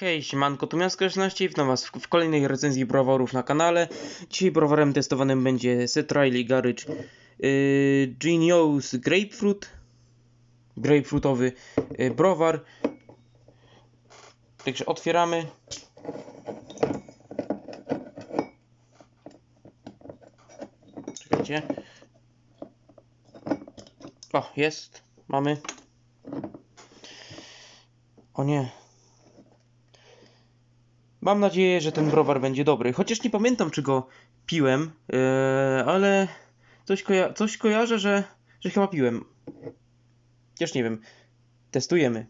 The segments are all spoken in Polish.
Hej, siemanko, tu Miasto 16 i witam was w, kolejnej recenzji browarów na kanale. Dzisiaj browarem testowanym będzie Riley Garage yy, Genius Grapefruit. Grapefruitowy yy, browar. Także otwieramy. Czekajcie. O, jest. Mamy. O nie. Mam nadzieję, że ten browar będzie dobry. Chociaż nie pamiętam, czy go piłem, yy, ale coś, koja coś kojarzę, że, że chyba piłem. Chociaż nie wiem. Testujemy.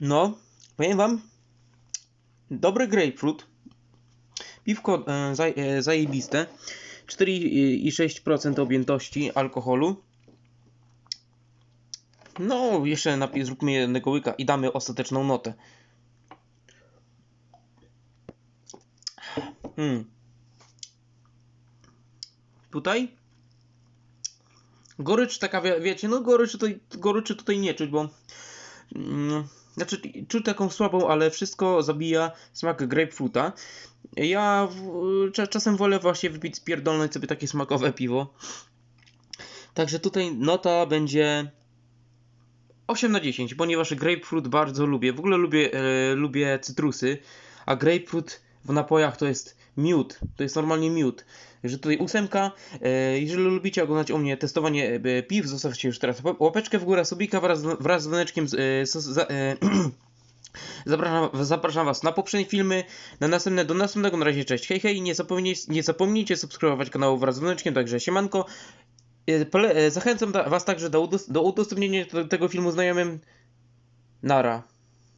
No, powiem wam, dobry grapefruit. Piwko e, zaj e, zajebiste. 4,6% objętości alkoholu. No, jeszcze zróbmy jednego łyka i damy ostateczną notę. Hmm. Tutaj gorycz taka, wie, wiecie, no gorycz tutaj, goryczy tutaj nie czuć, bo mm, znaczy czuć taką słabą, ale wszystko zabija smak grapefruita. Ja w, cza, czasem wolę właśnie wypić spierdolnąć sobie takie smakowe piwo. Także tutaj nota będzie 8 na 10, ponieważ grapefruit bardzo lubię. W ogóle lubię, e, lubię cytrusy, a grapefruit w napojach to jest miód. To jest normalnie miód. Że tutaj ósemka. E, jeżeli lubicie oglądać u mnie testowanie e, piw, zostawcie już teraz łapeczkę w górę, subika wraz, wraz z dzwoneczkiem. E, so, za, e, Zapraszam, zapraszam Was na poprzednie filmy, na następne, do następnego, na razie cześć, hej hej, nie zapomnijcie, nie zapomnijcie subskrybować kanału wraz z dzwoneczkiem, także siemanko, E, e, Zachęcam da- Was także do, udos- do udostępnienia te- tego filmu znajomym. Nara.